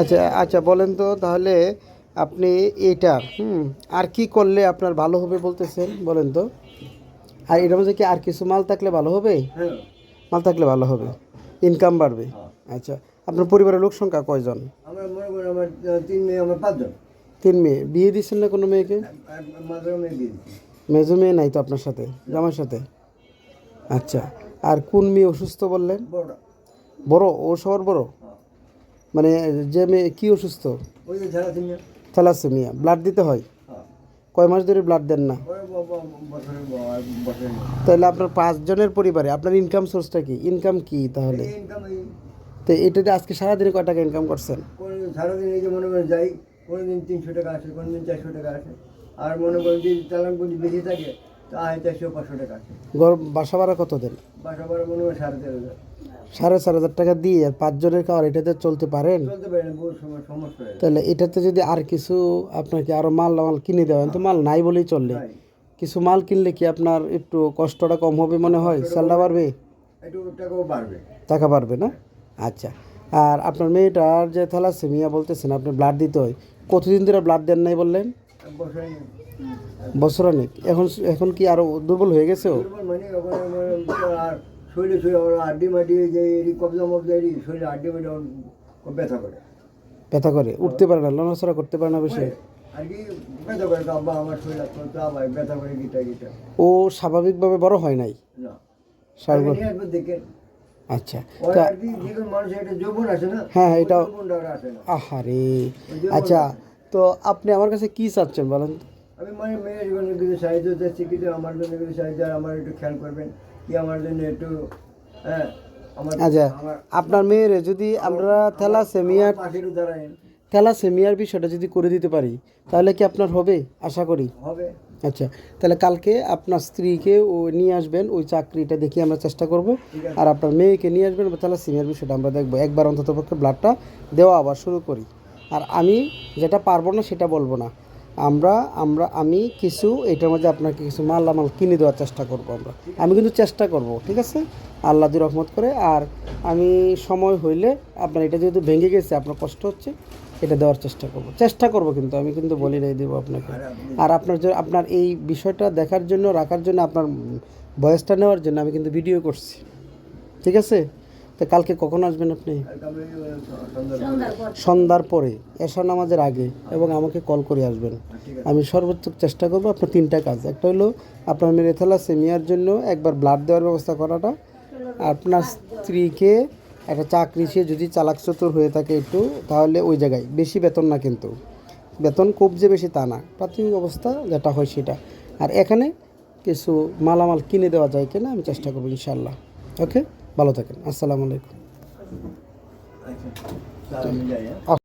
আচ্ছা আচ্ছা বলেন তো তাহলে আপনি এটা হুম আর কি করলে আপনার ভালো হবে বলতেছেন বলেন তো। আর এটার মধ্যে কি আর কিছু মাল থাকলে ভালো হবে? হ্যাঁ। মাল থাকলে ভালো হবে ইনকাম বাড়বে। আচ্ছা আপনার পরিবারের লোক সংখ্যা কয়জন? আমরা মনে করি আমার তিন মেয়ে আমার পাঁচজন। তিন মেয়ে। বিয়ে দিচ্ছেন না কোনো মেয়েকে? মেজো মেয়ে নাই তো আপনার সাথে জামার সাথে? আচ্ছা আর কোন মেয়ে অসুস্থ বললেন? বড়। ও সবার বড়? হ্যাঁ। মানে যে মেয়ে কি অসুস্থ? থ্যালাসেমিয়া। ব্লাড দিতে হয়? হ্যাঁ। কয় মাস ধরে ব্লাড দেন না? তাহলে আপনার পাঁচজনের পরিবারে আপনার ইনকাম সোর্সটা কি? ইনকাম কি তাহলে? তো এটাতে আজকে সারাদিনে কয় টাকা ইনকাম করছেন? সারাদিন এই যে মনে করেন যাই কোনোদিন তিনশো টাকা আসে কোনোদিন চারশো টাকা আসে। আর মনে করেন যদি চালান বেশি থাকে তা হয় চারশো পাঁচশো টাকা আসে। ঘর বাসা ভাড়া কত দেন? বাসা ভাড়া মনে করেন সাড়ে তেরো হাজার। সাড়ে চার হাজার টাকা দিয়ে আর পাঁচজনের খাওয়ার এটাতে চলতে পারেন। তাহলে এটাতে যদি আর কিছু আপনাকে আরও মাল মাল কিনে দেওয়া তো মাল নাই বলেই চললে কিছু মাল কিনলে কি আপনার একটু কষ্টটা কম হবে মনে হয়? স্যালটা বাড়বে? টাকা বাড়বে না? আচ্ছা। আর আপনার মেয়েটার যে থ্যালাসেমিয়া বলতেছেন আপনি ব্লাড দিতে হয়। কতদিন ধরে ব্লাড দেন নাই বললেন? বছর অনেক। এখন এখন কি আরও দুর্বল হয়ে গেছে শরীরে শরীরে ওর আড্ডি মাটি যে এরি কবজা মবজা এরি শরীরে আড্ডি মাটি ওর ব্যথা করে। ব্যথা করে? উঠতে পারে না লড়াচড়া করতে পারে না বেশি? আর কি ব্যথা করে আব্বা আমার শরীর তো আবার ব্যথা করে গিটা গিটা। ও স্বাভাবিকভাবে বড় হয় নাই? না। স্বাভাবিক নিয়ে দেখেন আচ্ছা হ্যাঁ আহারে আচ্ছা তো আপনি আমার কাছে কি চাচ্ছেন বলেন? আমি মানে মেয়ের জন্য কিছু সাহায্য চাচ্ছি কিছু আমার জন্য কিছু সাহায্য আর আমার একটু খেয়াল করবেন। আমার জন্য একটু হ্যাঁ আচ্ছা আপনার মেয়ের যদি আমরা থ্যালাসেমিয়ার থ্যালাসেমিয়ার বিষয়টা যদি করে দিতে পারি তাহলে কি আপনার হবে? আশা করি। হবে। আচ্ছা তাহলে কালকে আপনার স্ত্রীকে ও নিয়ে আসবেন ওই চাকরিটা দেখি আমরা চেষ্টা করব। আর আপনার মেয়েকে নিয়ে আসবেন তাহলে সিনিয়র বিষয়টা আমরা দেখব। একবার অন্তত পক্ষে ব্লাডটা দেওয়া আবার শুরু করি। আর আমি যেটা পারব না সেটা বলব না। আমরা আমরা, আমি কিছু, এটার মধ্যে আপনাকে কিছু মাল আমাল কিনে দেওয়ার চেষ্টা করব আমরা। আমি কিন্তু চেষ্টা করব, ঠিক আছে? আল্লাহ দি রহমত করে। আর আমি সময় হইলে আপনার এটা যেহেতু ভেঙে গেছে, আপনার কষ্ট হচ্ছে, এটা দেওয়ার চেষ্টা করব। চেষ্টা করব কিন্তু, আমি কিন্তু বলি নাই, দেবো আপনাকে। আর আপনার আপনার এই বিষয়টা দেখার জন্য, রাখার জন্য, আপনার বয়সটা নেওয়ার জন্য আমি কিন্তু ভিডিও করছি, ঠিক আছে? তো কালকে কখন আসবেন আপনি? সন্ধ্যার পরে। এশা নামাজের আগে এবং আমাকে কল করে আসবেন। আমি সর্বোচ্চ চেষ্টা করব আপনার তিনটা কাজ। একটা হলো আপনার মেয়ে থ্যালাসেমিয়ার জন্য একবার ব্লাড দেওয়ার ব্যবস্থা করাটা। আপনার স্ত্রীকে একটা চাকরি সে যদি চালাক চতুর হয়ে থাকে একটু, তাহলে ওই জায়গায়। বেশি বেতন না কিন্তু। বেতন খুব যে বেশি তা না। প্রাথমিক অবস্থা যেটা হয় সেটা। আর এখানে কিছু মালামাল কিনে দেওয়া যায় কিনা আমি চেষ্টা করব ইনশাল্লাহ ওকে ভালো থাকেন। আসসালামু আলাইকুম।